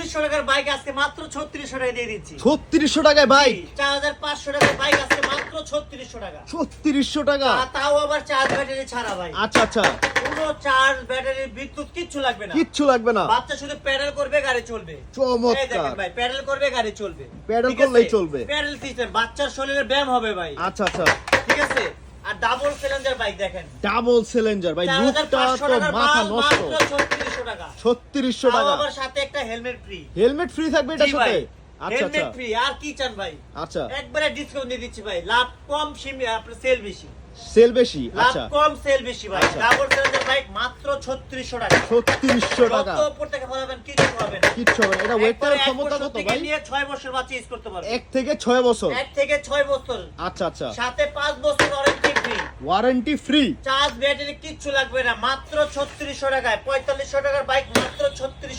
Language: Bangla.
পঁয়তাল্লিশশো টাকার বাইক আজকে মাত্র ছত্রিশশো টাকা দিয়ে দিচ্ছি। ছত্রিশশো টাকায় বাইক চার হাজার পাঁচশো টাকার বাইক আজকে মাত্র ছত্রিশশো টাকা। ছত্রিশশো টাকা? তাও আবার চার্জ ব্যাটারি ছাড়া ভাই। আচ্ছা আচ্ছা। কোনো চার্জ ব্যাটারি বিদ্যুৎ কিচ্ছু লাগবে না। কিচ্ছু লাগবে না। বাচ্চা শুধু প্যাডেল করবে গাড়ি চলবে। চমৎকার। ভাই প্যাডেল করবে গাড়ি চলবে। প্যাডেল করলেই চলবে। প্যাডেল সিস্টেম বাচ্চার শরীরে ব্যায়াম হবে ভাই। আচ্ছা আচ্ছা। ঠিক আছে? আর ডাবল সিলিন্ডার বাইক দেখেন। ডাবল সিলিন্ডার ভাই লুকটা তো মাথা নষ্ট। ছত্রিশশো টাকা। আবার সাথে একটা হেলমেট ফ্রি হেলমেট ফ্রি থাকবে এটার সাথে? আচ্ছা হেলমেট আচ্ছা। ফ্রি আর কি চান ভাই? আচ্ছা। একবারে ডিসকাউন্ট দিয়ে দিচ্ছি ভাই। লাভ কম আপনার সেল বেশি। সেল বেশি আচ্ছা। কম সেল বেশি ভাই। আচ্ছা। ডাবল সিলিন্ডার বাইক মাত্র ছত্রিশশো টাকা। ছত্রিশশো টাকা। যত উপর থেকে ফলাবেন কিছু হবে না। কিচ্ছু হবে এটা ওয়েটার ক্ষমতা কত ভাই? নিয়ে ছয় বছর বাচ্চা ইউজ করতে পারবে এক থেকে ছয় বছর। এক থেকে ছয় বছর। আচ্ছা আচ্ছা। সাথে পাঁচ বছর warranty free warranty free. Charge battery কিচ্ছু লাগবে না, মাত্র ছত্রিশশো টাকায়, পঁয়তাল্লিশশো টাকার বাইক মাত্র ছত্রিশ